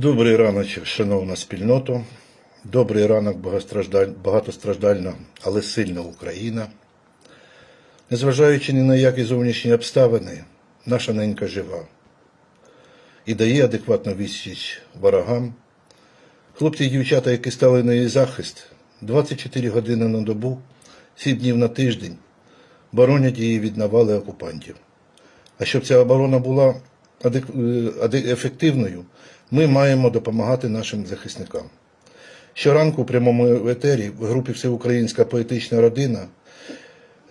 Добрий ранок, шановна спільнота. Добрий ранок, багатостраждальна, але сильна Україна. Незважаючи ні на які зовнішні обставини, наша ненька жива і дає адекватну відсіч ворогам. Хлопці і дівчата, які стали на її захист, 24 години на добу, 7 днів на тиждень, боронять її від навали окупантів. А щоб ця оборона була ефективною, ми маємо допомагати нашим захисникам. Щоранку у прямому етері в групі Всеукраїнська поетична родина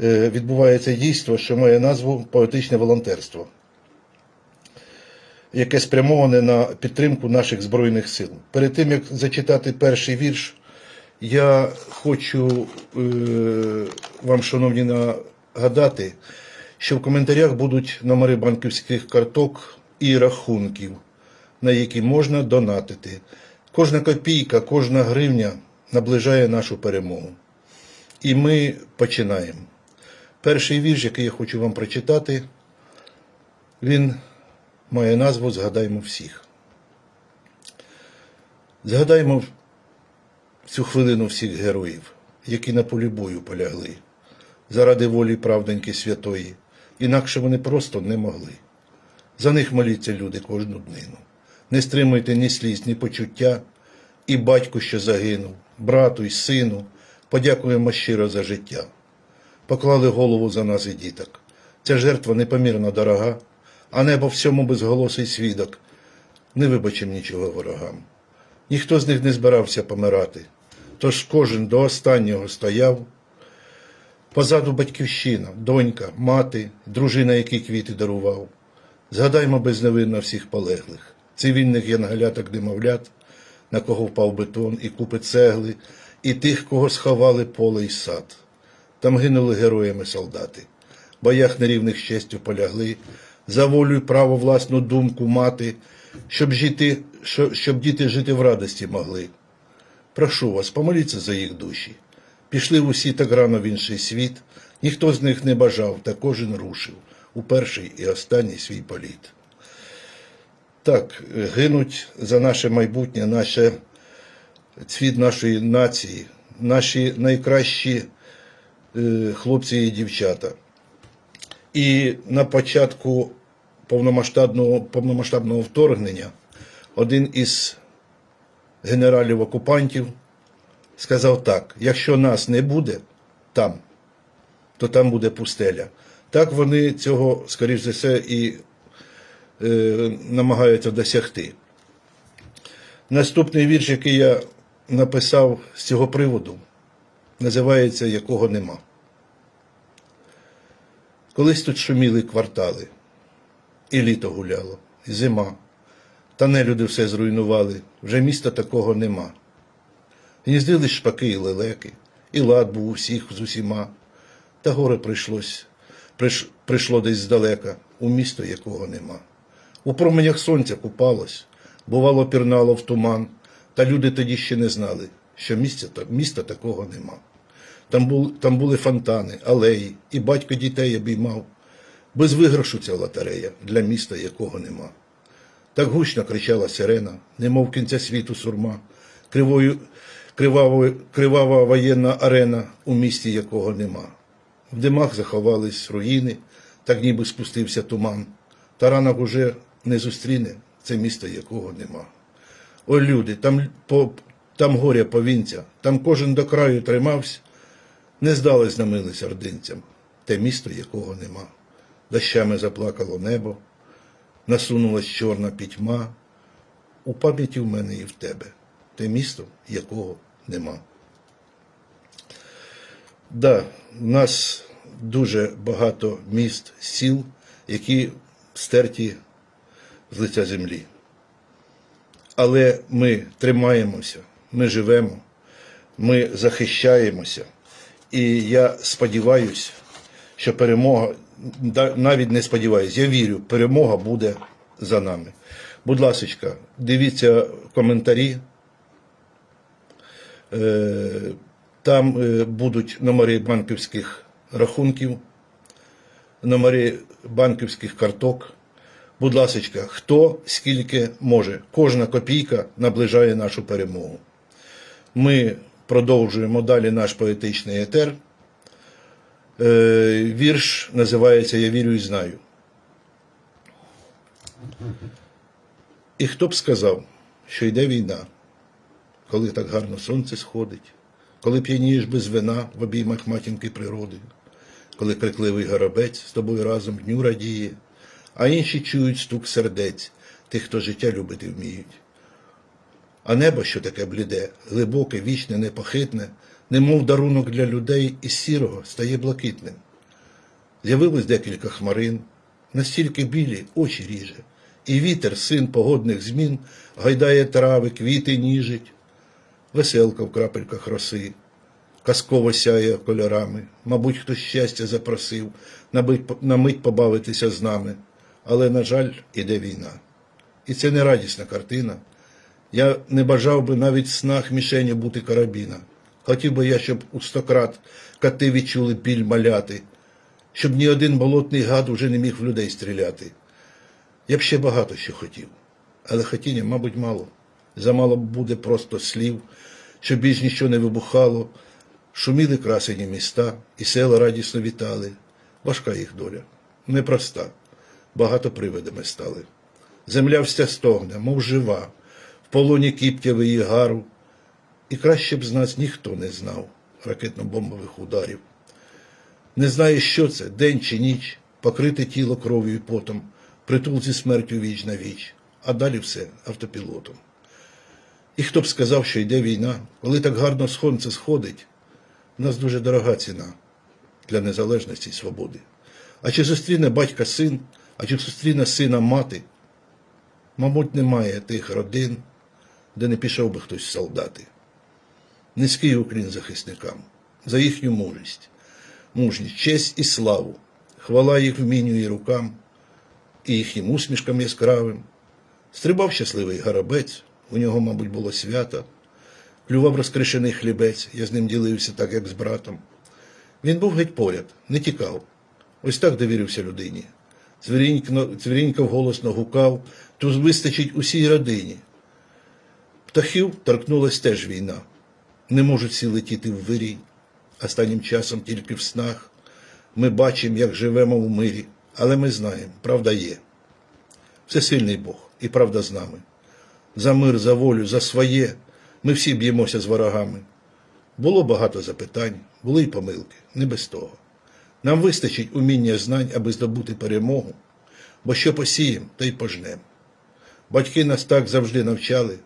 е, відбувається дійство, що має назву Поетичне волонтерство, яке спрямоване на підтримку наших Збройних сил. Перед тим, як зачитати перший вірш, я хочу е, вам, шановні, нагадати, що в коментарях будуть номери банківських карток і рахунків, на які можна донатити. Кожна копійка, кожна гривня наближає нашу перемогу. І ми починаємо. Перший вірш, який я хочу вам прочитати, він має назву Згадаймо всіх. Згадаймо цю хвилину всіх героїв, які на полі бою полягли, заради волі правденьки святої, інакше вони просто не могли. За них моліться люди кожну днину. Не стримуйте ні сліз, ні почуття, і батьку, що загинув, брату й сину, подякуємо щиро за життя. Поклали голову за нас і діток. Ця жертва непомірно дорога, а небо всьому безголосий свідок. Не вибачим нічого ворогам. Ніхто з них не збирався помирати, тож кожен до останнього стояв. Позаду батьківщина, донька, мати, дружина, який квіти дарував. Згадаймо безневинно всіх полеглих, цивільних янгаляток немовлят, на кого впав бетон і купи цегли, і тих, кого сховали поле й сад. Там гинули героями солдати, в боях нерівних з честю полягли, за волю й право власну думку мати, щоб, жити, щоб діти жити в радості могли. Прошу вас, помоліться за їх душі. Пішли усі так рано в інший світ, ніхто з них не бажав, та кожен рушив у перший і останній свій політ. Так, гинуть за наше майбутнє, наше цвіт нашої нації, наші найкращі е, хлопці і дівчата. І на початку повномасштабного, повномасштабного вторгнення один із генералів окупантів сказав так: якщо нас не буде там, то там буде пустеля. Так вони цього, скоріш за все, і е, намагаються досягти. Наступний вірш, який я написав з цього приводу, називається Якого нема. Колись тут шуміли квартали, і літо гуляло, і зима. Та нелюди все зруйнували, вже міста такого нема. Гніздились шпаки і лелеки, і лад був у всіх з усіма. Та горе прийшлось, прийшло десь здалека, у місто якого нема. У променях сонця купалось, бувало, пірнало в туман, та люди тоді ще не знали, що місця, міста такого нема. Там, бул, там були фонтани, алеї, і батько дітей обіймав. Без виграшу ця лотерея для міста, якого нема. Так гучно кричала сирена, немов кінця світу сурма, кривою, кривавою, кривава воєнна арена, у місті якого нема. В димах заховались руїни, так ніби спустився туман. Та ранок уже не зустріне це місто, якого нема. Ой, люди, там, по, там горя повінця, там кожен до краю тримався, не здались на милість ординцям, те місто, якого нема. Дощами заплакало небо, насунулась чорна пітьма. У пам'яті в мене і в тебе, те місто, якого нема. Да, у нас дуже багато міст, сіл, які стерті з лиця землі. Але ми тримаємося, ми живемо, ми захищаємося. І я сподіваюся, що перемога, навіть не сподіваюся, я вірю, перемога буде за нами. Будь ласка, дивіться коментарі. Там е, будуть номери банківських рахунків, номери банківських карток. Будь ласочка, хто скільки може. Кожна копійка наближає нашу перемогу. Ми продовжуємо далі наш поетичний етер. Е, вірш називається Я вірю і знаю. І хто б сказав, що йде війна, коли так гарно сонце сходить, коли п'янієш без вина в обіймах матінки природи, коли крикливий горобець з тобою разом дню радіє, а інші чують стук сердець тих, хто життя любити вміють. А небо, що таке бліде, глибоке, вічне, непохитне, немов дарунок для людей із сірого стає блакитним. З'явилось декілька хмарин, настільки білі очі ріже, і вітер, син погодних змін, гайдає трави, квіти ніжить, веселка в крапельках роси, казково сяє кольорами, мабуть, хтось щастя запросив, на мить побавитися з нами, але, на жаль, іде війна. І це не радісна картина. Я не бажав би навіть в снах мішені бути карабіна. Хотів би я, щоб у стократ кати відчули біль маляти, щоб ні один болотний гад уже не міг в людей стріляти. Я б ще багато що хотів, але хотіння, мабуть, мало. Замало буде просто слів, щоб більш нічого не вибухало. Шуміли красені міста, і села радісно вітали. Важка їх доля, непроста. Багато привидами стали. Земля вся стогне, мов жива, в полоні кіптяви її гару. І краще б з нас ніхто не знав ракетно-бомбових ударів. Не знає, що це, день чи ніч, покрите тіло кров'ю і потом, притул зі смертю віч на віч, а далі все автопілотом. І хто б сказав, що йде війна, коли так гарно сонце сходить, у нас дуже дорога ціна для незалежності і свободи. А чи зустріне батька син, а чи зустріне сина мати? Мабуть, немає тих родин, де не пішов би хтось солдати. Низький уклін захисникам за їхню мужність, мужність, честь і славу, хвала їх вмінню і рукам, і їхнім усмішкам яскравим. Стрибав щасливий горобець, у нього, мабуть, було свято, клював розкришений хлібець, я з ним ділився так, як з братом. Він був геть поряд, не тікав. Ось так довірився людині. Цвірінько, голосно гукав, тут вистачить усій родині. Птахів торкнулась теж війна. Не можуть всі летіти в вирій. Останнім часом тільки в снах. Ми бачимо, як живемо в мирі, але ми знаємо, правда є. Всесильний Бог, і правда з нами. За мир, за волю, за своє ми всі б'ємося з ворогами. Було багато запитань, були й помилки, не без того. Нам вистачить уміння знань, аби здобути перемогу, бо що посієм, то й пожнем. Батьки нас так завжди навчали.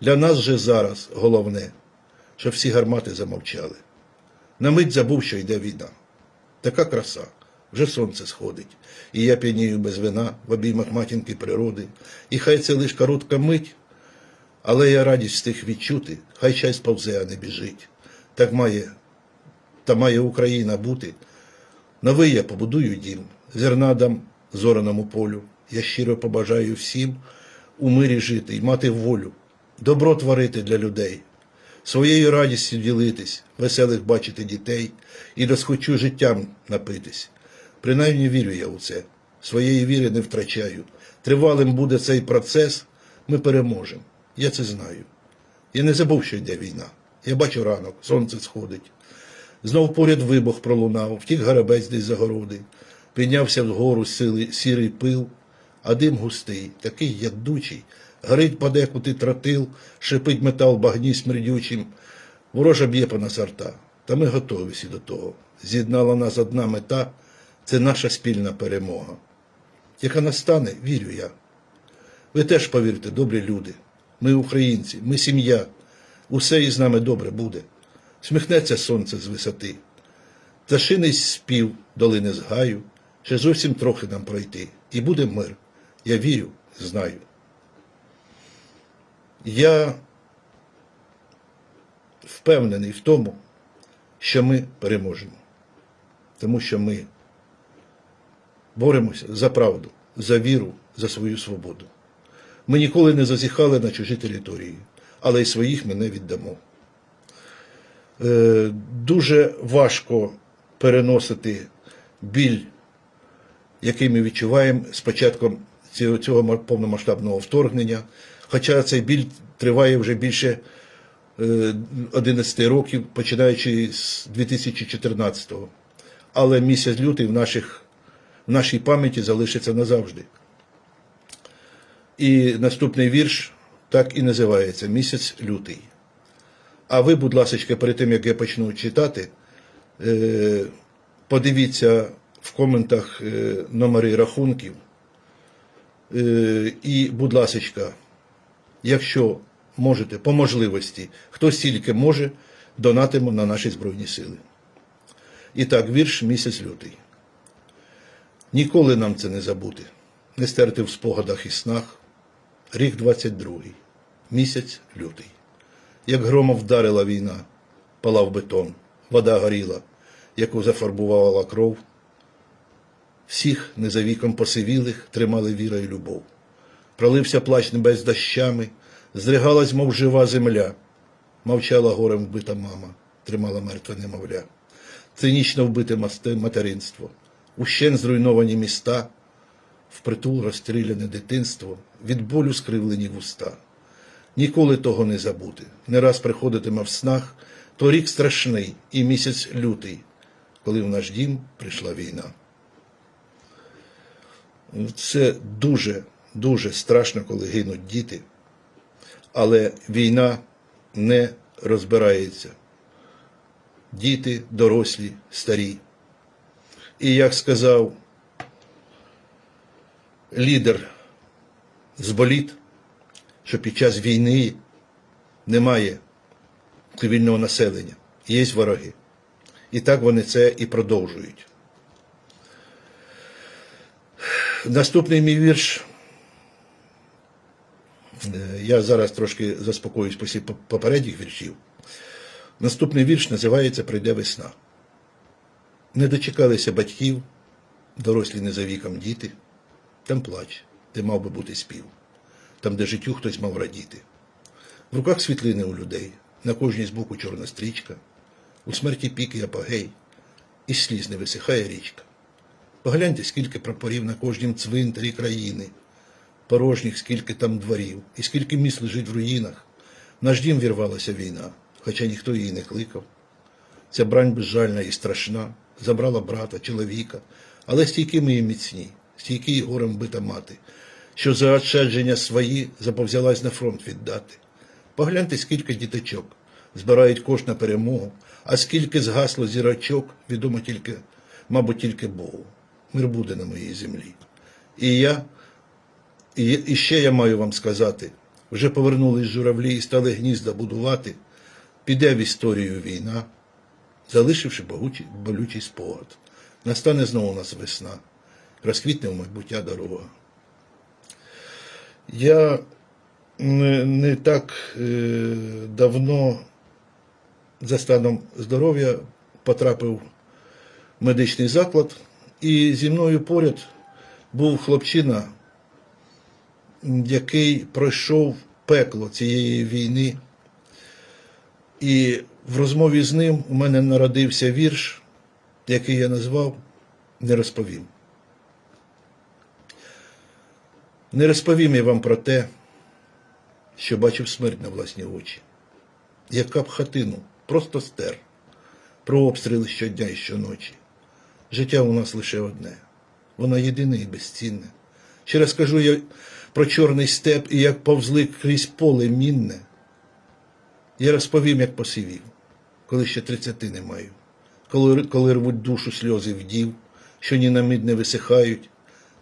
Для нас же зараз головне, щоб всі гармати замовчали. На мить забув, що йде війна. Така краса, вже сонце сходить, і я п'янію без вина в обіймах матінки природи, і хай це лиш коротка мить, але я радість встиг відчути, хай чай сповзе, а не біжить. Так має, та має Україна бути. Новий я побудую дім, зерна дам зораному полю. Я щиро побажаю всім у мирі жити і мати волю, добро творити для людей, своєю радістю ділитись, веселих бачити дітей і досхочу життям напитись. Принаймні вірю я у це, своєї віри не втрачаю. Тривалим буде цей процес, ми переможемо. Я це знаю. Я не забув, що йде війна. Я бачу ранок, сонце сходить. Знов поряд вибух пролунав, втік гарабець десь за городи, піднявся вгору сили, сірий пил, а дим густий, такий ядучий, горить подекуди тротил, шипить метал багні смердючим, ворожа б'є по нас арта, та ми готові всі до того. З'єднала нас одна мета це наша спільна перемога. Яка настане, вірю я. Ви теж повірте, добрі люди. Ми українці, ми сім'я. Усе із нами добре буде. Сміхнеться сонце з висоти. Пташиний спів долини з гаю, ще зовсім трохи нам пройти. І буде мир. Я вірю, знаю. Я впевнений в тому, що ми переможемо. Тому що ми боремося за правду, за віру, за свою свободу. Ми ніколи не зазіхали на чужі території, але й своїх ми не віддамо. Е, Дуже важко переносити біль, який ми відчуваємо з початком цього, цього повномасштабного вторгнення. Хоча цей біль триває вже більше е, 11 років, починаючи з 2014-го. Але місяць лютий в, наших, в нашій пам'яті залишиться назавжди. І наступний вірш так і називається Місяць лютий. А ви, будь ласка, перед тим як я почну читати, е, подивіться в коментах е, номери рахунків. Е, І, будь ласка, якщо можете, по можливості, хто стільки може, донатимо на наші Збройні Сили. І так, вірш місяць лютий. Ніколи нам це не забути, не стерти в спогадах і снах. Рік 22, місяць лютий. Як громом вдарила війна, палав бетон, вода горіла, яку зафарбувала кров. Всіх не за віком посивілих тримали віра і любов. Пролився плач небес дощами, здригалась, мов жива земля. Мовчала горем вбита мама, тримала мертве немовля. Цинічно вбите материнство, ущен зруйновані міста, впритул розстріляне дитинство, від болю скривлені вуста. Ніколи того не забути. Не раз приходитиме в снах, то рік страшний і місяць лютий, коли в наш дім прийшла війна. Це дуже, дуже страшно, коли гинуть діти, але війна не розбирається. Діти, дорослі, старі. І як сказав лідер з боліт, що під час війни немає цивільного населення, є вороги. І так вони це і продовжують. Наступний мій вірш. Е, Я зараз трошки заспокоюсь після попередніх віршів. Наступний вірш називається Прийде весна. Не дочекалися батьків, дорослі не за віком діти. Там плач, де мав би бути спів, там, де життю хтось мав радіти. В руках світлини у людей, на кожній з боку чорна стрічка, у смерті пік і апогей, і сліз не висихає річка. Погляньте, скільки прапорів на кожнім цвинтарі країни, порожніх, скільки там дворів, і скільки міст лежить в руїнах. Наш дім вірвалася війна, хоча ніхто її не кликав. Ця брань безжальна і страшна, забрала брата, чоловіка, але стійкі ми і міцні, стійкі і горем бита мати, що за очадження свої заповзялась на фронт віддати. Погляньте, скільки діточок збирають кошт на перемогу, а скільки згасло зірочок, відомо тільки, мабуть, тільки Богу. Мир буде на моїй землі. І я, і, і ще я маю вам сказати, вже повернулись журавлі і стали гнізда будувати, піде в історію війна, залишивши болючий спогад. Настане знову у нас весна, розквітне в майбуття дорога. Я не, не так е, давно за станом здоров'я потрапив в медичний заклад, і зі мною поряд був хлопчина, який пройшов пекло цієї війни. І в розмові з ним у мене народився вірш, який я назвав Не розповім. Не розповім я вам про те, що бачив смерть на власні очі. Яка б хатину, просто стер, про обстріли щодня і щоночі. Життя у нас лише одне, воно єдине і безцінне. Ще раз кажу я про чорний степ і як повзли крізь поле мінне. Я розповім, як посивів, коли ще тридцяти не маю, коли, коли рвуть душу сльози вдів, що ні на мить не висихають.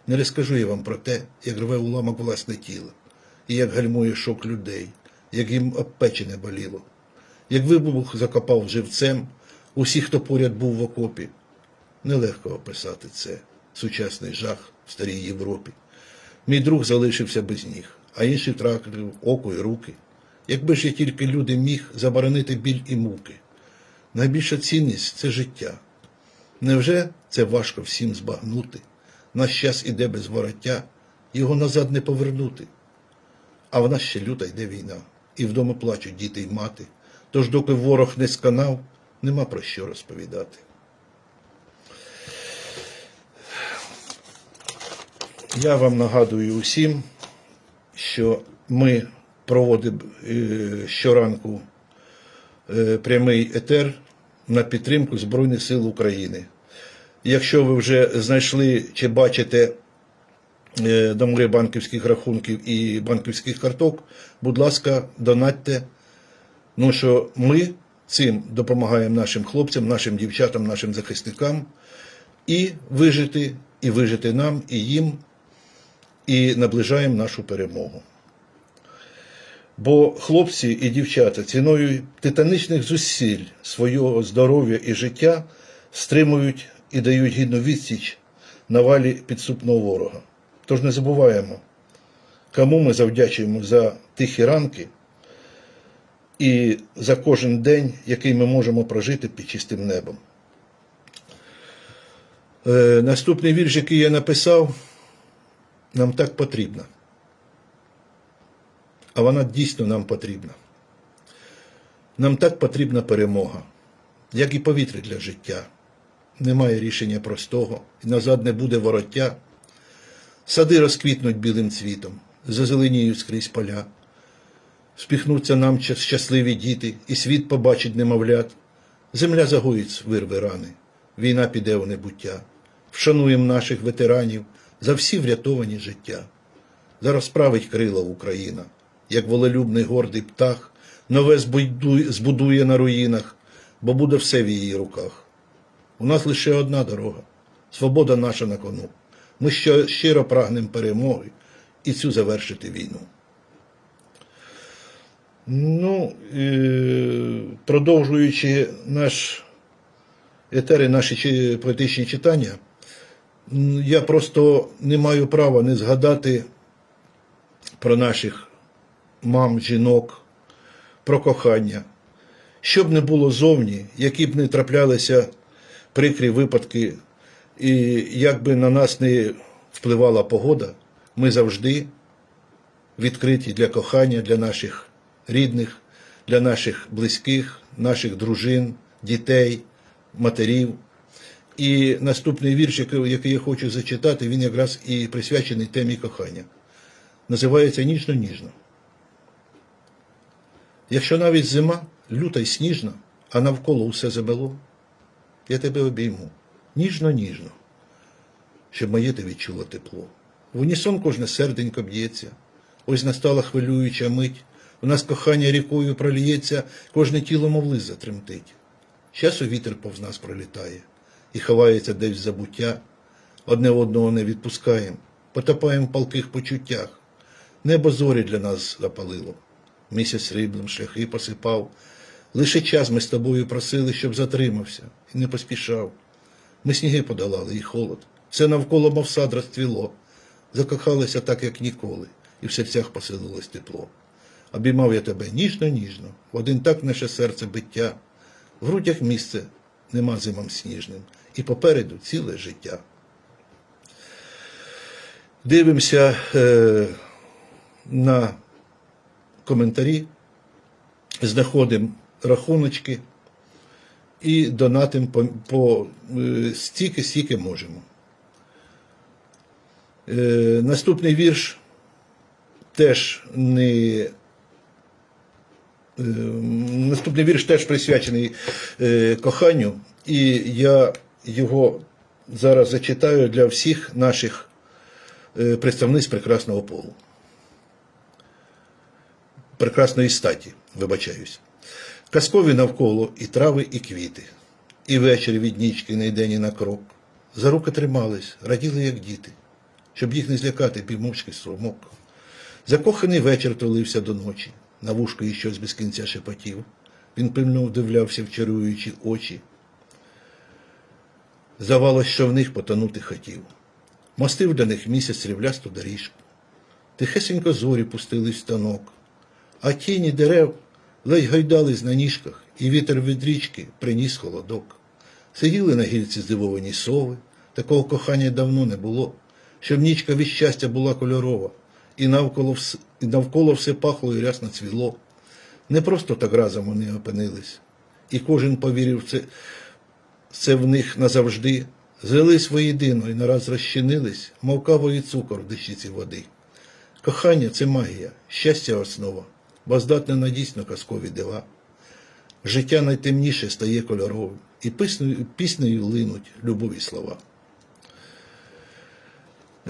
Не розкажу я вам про те, як рве уламок власне тіло, і як гальмує шок людей, як їм обпечене боліло, як вибух закопав живцем усіх, хто поряд був в окопі. Нелегко описати це, сучасний жах в старій Європі. Мій друг залишився без ніг, а інший втратив око і руки. Якби ж я тільки люди міг заборонити біль і муки. Найбільша цінність це життя. Невже це важко всім збагнути? Наш час іде без вороття, його назад не повернути. А в нас ще люта йде війна, і вдома плачуть діти й мати. Тож, доки ворог не сканав, нема про що розповідати. Я вам нагадую усім, що ми проводимо е, щоранку прямий етер на підтримку Збройних сил України. Якщо ви вже знайшли чи бачите е, номери банківських рахунків і банківських карток, будь ласка, донатьте. Ну що ми цим допомагаємо нашим хлопцям, нашим дівчатам, нашим захисникам і вижити, і вижити нам, і їм, і наближаємо нашу перемогу. Бо хлопці і дівчата ціною титанічних зусиль свого здоров'я і життя стримують і дають гідну відсіч навалі підступного ворога. Тож не забуваємо, кому ми завдячуємо за тихі ранки і за кожен день, який ми можемо прожити під чистим небом. Е, наступний вірш, який я написав, нам так потрібно. А вона дійсно нам потрібна. Нам так потрібна перемога, як і повітря для життя. Немає рішення простого, і назад не буде вороття. Сади розквітнуть білим цвітом, зазеленіють скрізь поля. Вспіхнуться нам щасливі діти, і світ побачить немовлят. Земля загоїть вирви рани, війна піде у небуття. Вшануємо наших ветеранів за всі врятовані життя. Зараз справить крила Україна, як волелюбний гордий птах, нове збудує, на руїнах, бо буде все в її руках. У нас лише одна дорога свобода наша на кону. Ми що- щиро прагнемо перемоги і цю завершити війну. Ну, продовжуючи наш етери, наші поетичні читання, я просто не маю права не згадати про наших мам, жінок, про кохання. Що б не було зовні, які б не траплялися прикрі випадки, і як би на нас не впливала погода, ми завжди відкриті для кохання, для наших рідних, для наших близьких, наших дружин, дітей, матерів. І наступний вірш, який я хочу зачитати, він якраз і присвячений темі кохання. Називається Ніжно-ніжно. Якщо навіть зима люта й сніжна, а навколо усе забело, я тебе обійму ніжно-ніжно, щоб моє ти відчуло тепло. В унісон кожне серденько б'ється, ось настала хвилююча мить, у нас кохання рікою проліється, кожне тіло мов лист затремтить. Часу вітер повз нас пролітає і ховається десь в забуття, одне одного не відпускаєм, потопаєм в палких почуттях. Небо зорі для нас запалило, місяць сріблем шляхи посипав. Лише час ми з тобою просили, щоб затримався і не поспішав. Ми сніги подолали і холод. Все навколо, мов сад розцвіло. Закохалися так, як ніколи, і в серцях поселилось тепло. Обіймав я тебе ніжно-ніжно, в один так наше серце биття. В грудях місце нема зимам сніжним, і попереду ціле життя. Дивимося е, на коментарі, знаходимо рахуночки і донатимо по, по е, стільки, стільки можемо. Е, наступний вірш теж не. е, Наступний вірш теж присвячений е, коханню, і я його зараз зачитаю для всіх наших представниць прекрасного полу. Прекрасної статі, вибачаюсь. Казкові навколо і трави, і квіти, і вечір від нічки не йде ні на крок. За руки тримались, раділи, як діти, щоб їх не злякати півмовчки струмок. Закоханий вечір толився до ночі, на вушко їй щось без кінця шепотів. Він пильно вдивлявся в чаруючі очі. Здавалось, що в них потонути хотів. Мостив для них місяць сріблясту доріжку. Тихесенько зорі пустили в станок, а тіні дерев ледь гайдались на ніжках, і вітер від річки приніс холодок. Сиділи на гільці здивовані сови, такого кохання давно не було, щоб нічка від щастя була кольорова, і навколо, вс- і навколо все пахло і рясно цвіло. Не просто так разом вони опинились, і кожен повірив це, це в них назавжди, Злились воєдино і нараз розчинились, мов кавовий цукор в дещиці води. Кохання це магія, щастя основа, бо здатне на дійсно казкові дива. Життя найтемніше стає кольоровим, і піснею, піснею линуть любові слова.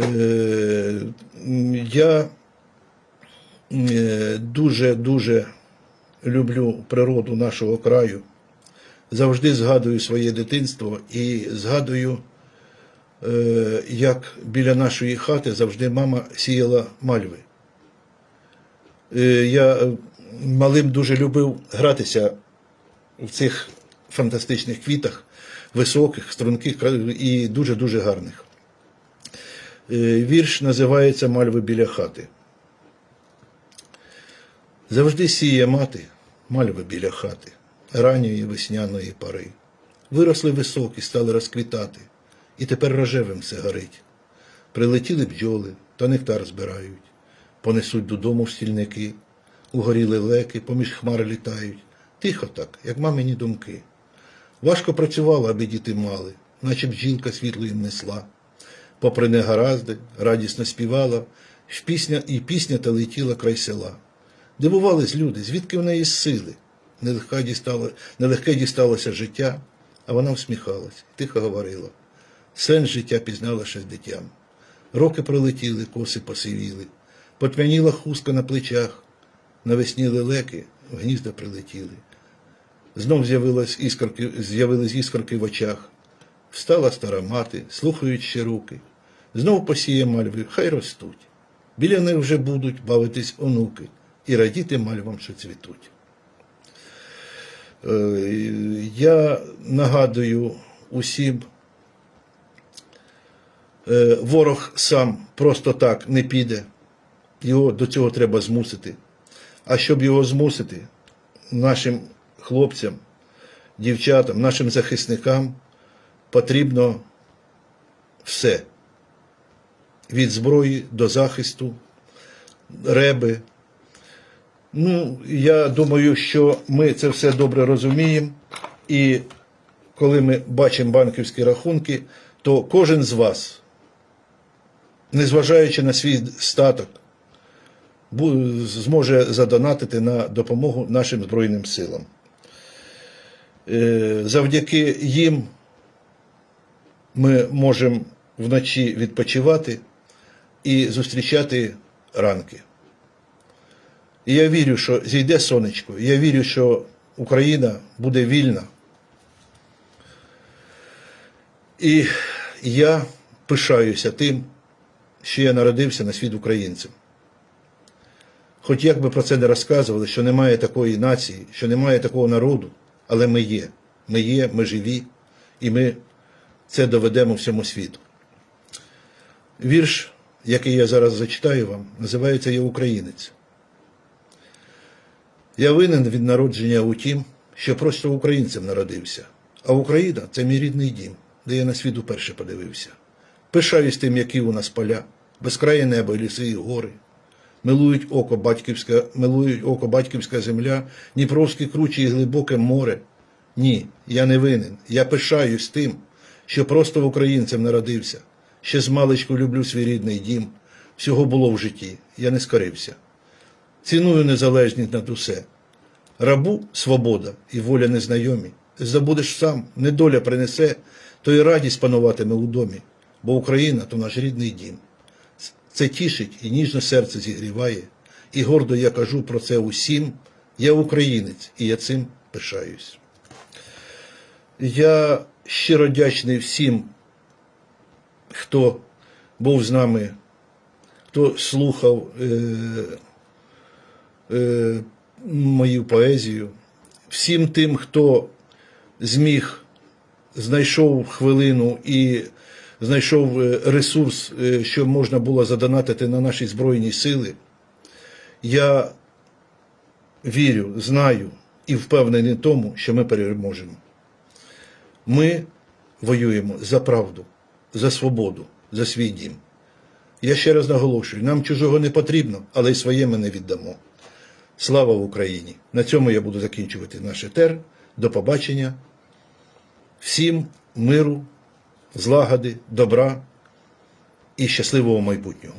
Е, я дуже-дуже люблю природу нашого краю. Завжди згадую своє дитинство і згадую, е, як біля нашої хати завжди мама сіяла мальви. Е, Я е, малим дуже любив гратися в цих фантастичних квітах, високих, струнких і дуже-дуже гарних. Е, Вірш називається Мальви біля хати. Завжди сіє мати мальви біля хати, ранньої весняної пари. Виросли високі, стали розквітати, і тепер рожевим все горить. Прилетіли бджоли та нектар збирають, понесуть додому в стільники, угоріли леки, поміж хмар літають. Тихо так, як мамині думки. Важко працювала, аби діти мали, наче бджілка світло їм несла. Попри негаразди, радісно співала, ж пісня і пісня та летіла край села. Дивувались люди, звідки в неї сили. Нелегке, дістало, нелегке дісталося життя, а вона всміхалась, тихо говорила. Сенс життя пізнала ще з дитям. Роки пролетіли, коси посивіли, потьмяніла хустка на плечах, навесні лелеки в гнізда прилетіли. Знов з'явились іскорки, іскорки в очах. Встала стара мати, слухають ще руки. Знов посіє мальви, хай ростуть. Біля них вже будуть бавитись онуки і радіти мальвам, що цвітуть. Е, Я нагадую усім, е, ворог сам просто так не піде. Його до цього треба змусити. А щоб його змусити, нашим хлопцям, дівчатам, нашим захисникам потрібно все. Від зброї до захисту, реби. Ну, я думаю, що ми це все добре розуміємо. І коли ми бачимо банківські рахунки, то кожен з вас, незважаючи на свій статок, зможе задонатити на допомогу нашим Збройним силам. Е, Завдяки їм ми можемо вночі відпочивати і зустрічати ранки. І я вірю, що зійде сонечко, я вірю, що Україна буде вільна. І я пишаюся тим, що я народився на світ українцем. Хоч як би про це не розказували, що немає такої нації, що немає такого народу, але ми є. Ми є, ми живі, і ми це доведемо всьому світу. Вірш, який я зараз зачитаю вам, називається Я українець. Я винен від народження у тім, що просто українцем народився, а Україна це мій рідний дім, де я на світ уперше подивився. Пишаюсь тим, які у нас поля, безкрає небо, ліси і гори. Милують око батьківська, милують око батьківська земля, Дніпровські кручі і глибоке море. Ні, я не винен. Я пишаюсь тим, що просто українцем народився. Ще з маличку люблю свій рідний дім. Всього було в житті, я не скорився. Ціную незалежність над усе. Рабу свобода і воля незнайомі. Забудеш сам, недоля принесе, то і радість пануватиме у домі, бо Україна то наш рідний дім. Це тішить і ніжно серце зігріває, і гордо я кажу про це усім. Я українець, і я цим пишаюсь. Я щиро вдячний всім, хто був з нами, хто слухав е, е, мою поезію, всім тим, хто зміг, знайшов хвилину і знайшов е, ресурс, е, що можна було задонатити на наші Збройні сили. Я вірю, знаю і впевнений в тому, що ми переможемо. Ми воюємо за правду, за свободу, за свій дім. Я ще раз наголошую, нам чужого не потрібно, але й своє ми не віддамо. Слава Україні! На цьому я буду закінчувати наш етер. До побачення. Всім миру злагоди, добра і щасливого майбутнього.